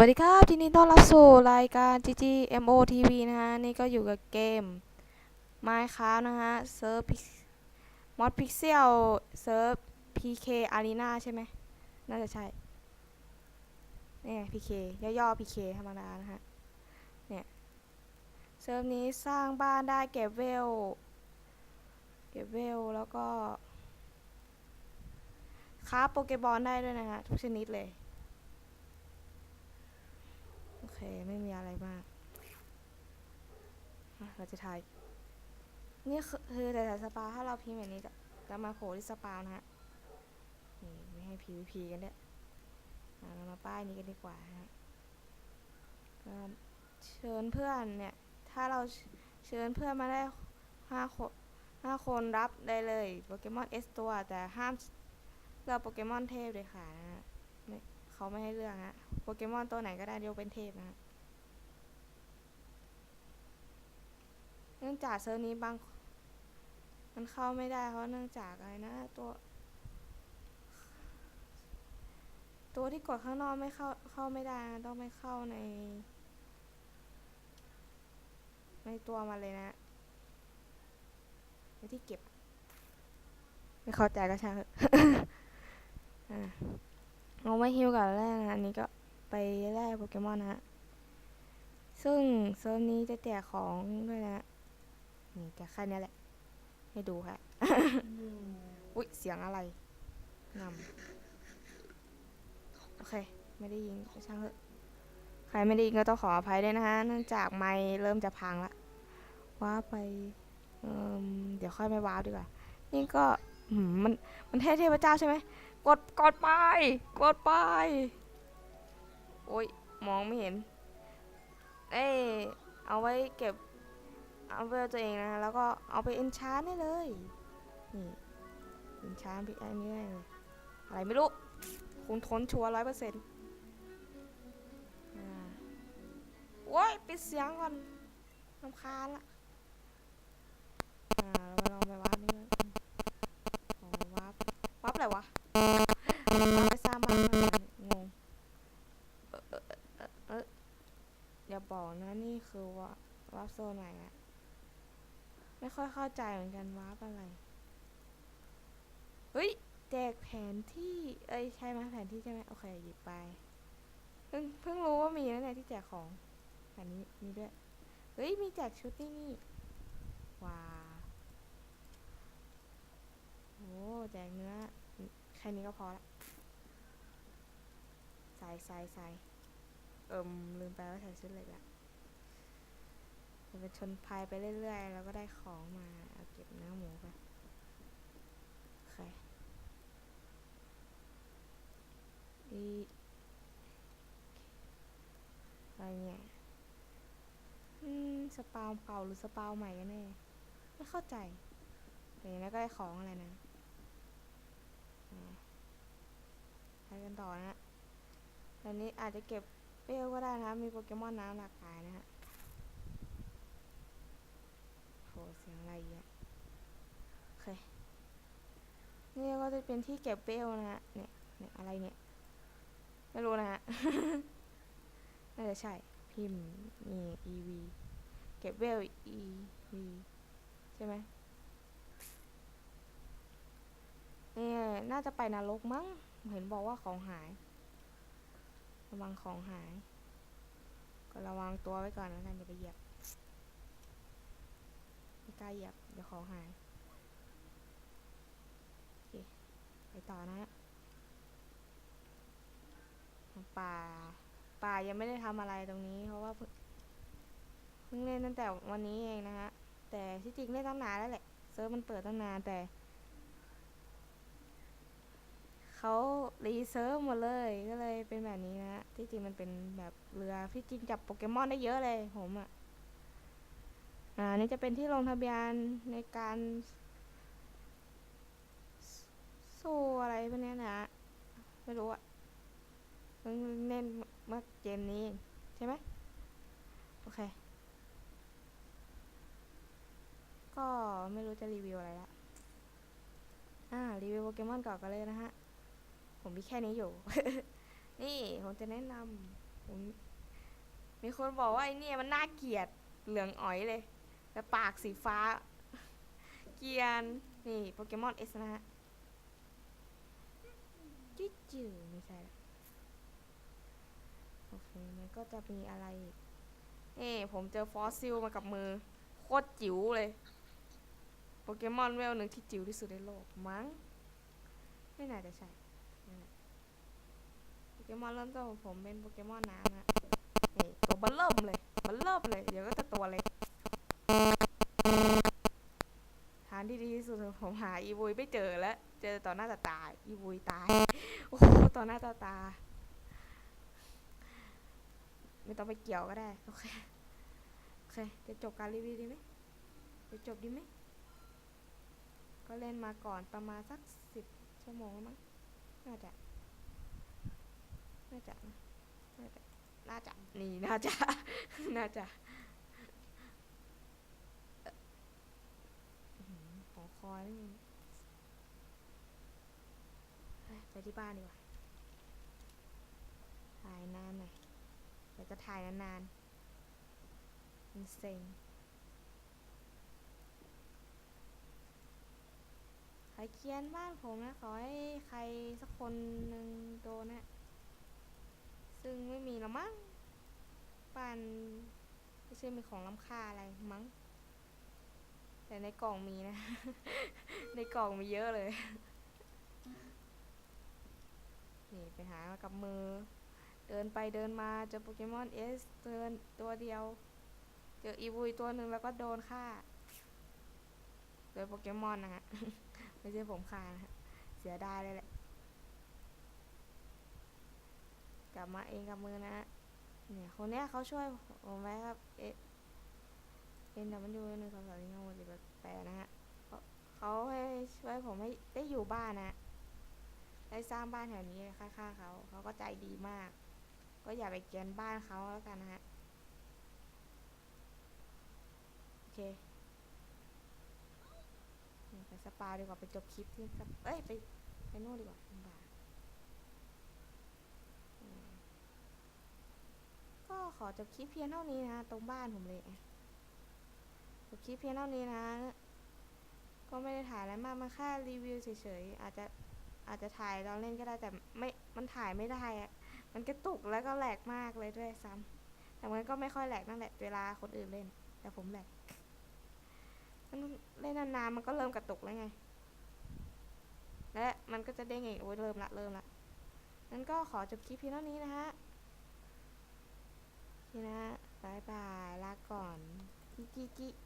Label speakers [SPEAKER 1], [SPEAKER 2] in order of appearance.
[SPEAKER 1] วัสดีครับทีนี้ต้อนรับสู่รายการ GG MOTV นะฮะ นี่ก็อยู่กับเกม Minecraft นะฮะเซิร์ฟมอดพิกเซลเซิร์ฟ PK Arena ใช่ไหมน่าจะใช่ นี่ไง PK ย่อๆ PK ธรรมดานะฮะ เนี่ย เซิร์ฟนี้สร้างบ้านได้เก็บเวล เก็บเวล แล้วก็ค้าโปเกบอลได้ด้วยนะฮะ ทุกชนิดเลย เคไม่มีอะไรมาก เราจะถ่าย นี่คือแต่สปาถ้าเราพิมพ์แบบนี้จะจะมาโผล่ที่สปานะฮะนี่ไม่ให้ PVP กันด้วยอะเรามาป้ายนี้กันดีกว่าฮะเชิญเพื่อนเนี่ย ถ้าเราเชิญเพื่อนมาได้ห้าคนห้าคนรับได้เลยโปเกมอนเอสตัวแต่ห้ามเลือกโปเกมอนเทพเลยค่ะนะ เขาไม่ให้เลือกฮะโปเกมอนตัวไหนก็ได้ยกเป็นเทพนะเนื่องจากเซิร์ฟนี้บาง มันเข้าไม่ได้เพราะเนื่องจากอะไรนะตัว ตัวที่กดข้างนอกไม่เข้าเข้าไม่ได้นะต้องไปเข้าใน ในตัวมันเลยนะในที่เก็บ ไม่เข้าใจก็ช่างเถอะอะ เอาไว้ฮิวกับแรกนะอันนี้ก็ไปแลกโปเกมอนนะฮะ ซึ่งเซิร์ฟนี้จะแจกของด้วยนะ นี่แจกแค่นี้แหละ ให้ดูค่ะ อุ๊ย เสียงอะไรนำโอเค ไม่ได้ยินก็ช่างเถอะ ใครไม่ได้ยินก็ต้องขออภัยด้วยนะฮะ เนื่องจากไมเริ่มจะพังละว้าไปเเดี๋ยวค่อยไม่ว้าดีกว่า นี่ก็มมัน มันเทพเทพเจ้าใช่ไหม กดกดไป กดไป โอ้ยมองไม่เห็น เอ้เอาไว้เก็บ เอาเวลตัวเองนะ แล้วก็เอาไปเอนชานได้เลย นี่เอนชานพี่ไอ้นี่ได้เลย อะไรไม่รู้ คงทนชัวร้อยเปอร์เซ็นต์โอ้ยปิดเสียงก่อนรำคาญละอ่าเราลองไปวาร์ปนี่กันขอวาร์ปวาร์ปอะไรวะ อย่าบอกนะนี่คือว่าวาร์ปโซนไหนอะไม่ค่อยเข้าใจเหมือนกันวาร์ปอะไร เฮ้ยแจกแผนที่ เอ้ยใช่ไหมแผนที่ใช่ไหมโอเคหยิบไป เพิ่งเพิ่งรู้ว่ามีนะเนี่ยที่แจกของแผนนี้มีด้วย เฮ้ยมีแจกชุดนี่นี่ว้าวโอ้แจกเนื้อแค่นี้ก็พอละใส่ใส่ใส่ เอิมลืมไปว่าใส่ชุดเหล็กละเราเป็นชนพายไปเรื่อยๆ แล้วก็ได้ของมาเอาเก็บเนื้อหมูไปโอเคอีอะไรเนี่ยอืม สปาวเก่าหรือสปาวใหม่กันแน่ไม่เข้าใจเดี๋ยวแล้วก็ได้ของอะไรนะไปกันต่อนะฮะตอนนี้อาจจะเก็บ เปรี้ยวก็ได้นะคะมีโปเกมอนน้ำหลากหลายนะฮะโหเสียงอะไรอะโอเคนี่ก็จะเป็นที่เก็บเปรี้ยวนะฮะเนี่ยเนี่ยอะไรเนี่ยไม่รู้นะฮะน่าจะใช่พิมพ์นี่ EV เก็บเวล EV ใช่ไหมเนี่ยน่าจะไปนรกมั้ง เห็นบอกว่าของหาย ระวังของหาย ก็ระวังตัวไว้ก่อนแล้วกันอย่าไปเหยียบไม่กล้าเหยียบเดี๋ยวของหายโอเคไปต่อนะฮะป่า ป่ายังไม่ได้ทำอะไรตรงนี้ เพราะว่าเพิ่งเล่นตั้งแต่วันนี้เองนะฮะแต่ที่จริงเล่นตั้งนานแล้วแหละเซิร์ฟมันเปิดตั้งนานแต่ เขารีเซิร์ฟหมดเลยก็เลยเป็นแบบนี้นะฮะที่จริงมันเป็นแบบเรือที่จริงจับโปเกมอนได้เยอะเลยผมอะอ่านี่จะเป็นที่ลงทะเบียนในการสู้อะไรพวกนี้นะฮะไม่รู้อะเพิ่งเล่นเมื่อเกมนี้ใช่ไหมโอเค ก็ไม่รู้จะรีวิวอะไรละอ่า รีวิวโปเกมอนก่อนกันเลยนะฮะ ผมมีแค่นี้อยู่ นี่ผมจะแนะนผมมีคนบอกว่าไอเนี่ยมันน่าเกลียดเหลืองอ๋อยเลย แต่ปากสีฟ้า เกียน นี่โปเกมอนเอสนะฮะจิ๊ดจือไม่ใช่ละโอเค มันก็จะมีอะไรอีกนี่ผมเจอฟอสซิลมากับมือ โคตรจิ๋วเลย โปเกมอนเวลหนึ่งที่จิ๋วที่สุดในโลกมั้ง ไม่น่าจะใช่ เกมอนเริ่มต้นของผมเป็นโปเกมอนน้ำนะนี่ตัวเบัลเริ่มเลยเบัลเริ่มเลย เดี๋ยวก็จะตัวเล็กทางที่ดีที่สุดผมหาอีวุยไม่เจอแล้ว เจอต่อหน้าต่อตา อีวุยตาย โอ้โหต่อหน้าต่อตา ไม่ต้องไปเกี่ยวก็ได้ โอเค โอเค จะจบการรีวิวดีไหมจะจบดีไหมก็เล่นมาก่อนประมาณสักสิบชั่วโมงแล้วมั้งน่าจะ น่าจะน่าจะน่าจะนี่น่าจะน่าจะของคอยนี่ไปที่บ้านดีกว่าถ่ายนานหน่อยเดี๋ยวจะถ่ายนานๆมันเซ็งใครเคียนบ้านผมนะ ขอให้ใครสักคนหนึ่งโดนนะ ซึ่งไม่มีแล้วมั้งบ้านไม่ใช่มีของล้ำค่าอะไรมั้ง แต่ในกล่องมีนะ ในกล่องมีเยอะเลย นี่ไปหามากับมือ เดินไปเดินมาเจอโปเกมอนเอสเดินตัวเดียว เจออีวุยตัวหนึ่งแล้วก็โดนฆ่า โดยโปเกมอนนะฮะ ไม่ใช่ผมฆ่านะฮะ เสียดายเลยแหละ กลับมาเองกับมือนะฮะเนี่ยคนเนี้ยเขาช่วยผมไว้ครับเอเอ็นดับมันยูหนึ่งสองสามสี่ห้าหกเจ็ดแปดแปดนะฮะเขาให้ช่วยผมให้ได้อยู่บ้านนะได้สร้างบ้านแถวนี้ข้างๆเขาเขาก็ใจดีมาก ก็อย่าไปเกียนบ้านเขาแล้วกันนะฮะโอเคไปสปาดีกว่าไปจบคลิปที่เอ้ยไปไปโน่นดีกว่าลำบากอืม ก็ขอจบคลิปเพียงเท่านี้นะ ตรงบ้านผมเลยจบคลิปเพียงเท่านี้นะ ก็ไม่ได้ถ่ายอะไรมากมันแค่รีวิวเฉยๆอาจจะอาจจะถ่ายตอนเล่นก็ได้แต่ไม่มันถ่ายไม่ได้อะมันกระตุกแล้วก็แหลกมากเลยด้วยซ้ำแต่มันก็ไม่ค่อยแหลกนั่นแหละเวลาคนอื่นเล่น แต่ผมแหลกมันเล่นนานๆมันก็เริ่มกระตุกแล้วไง และมันก็จะเด้งอีกโอ้ยเริ่มละเริ่มละงั้นก็ขอจบคลิปเพียงเท่านี้นะฮะ ทีนะบายบาย ลาก่อนกิ๊กกิ๊กกิ๊กกิ๊ก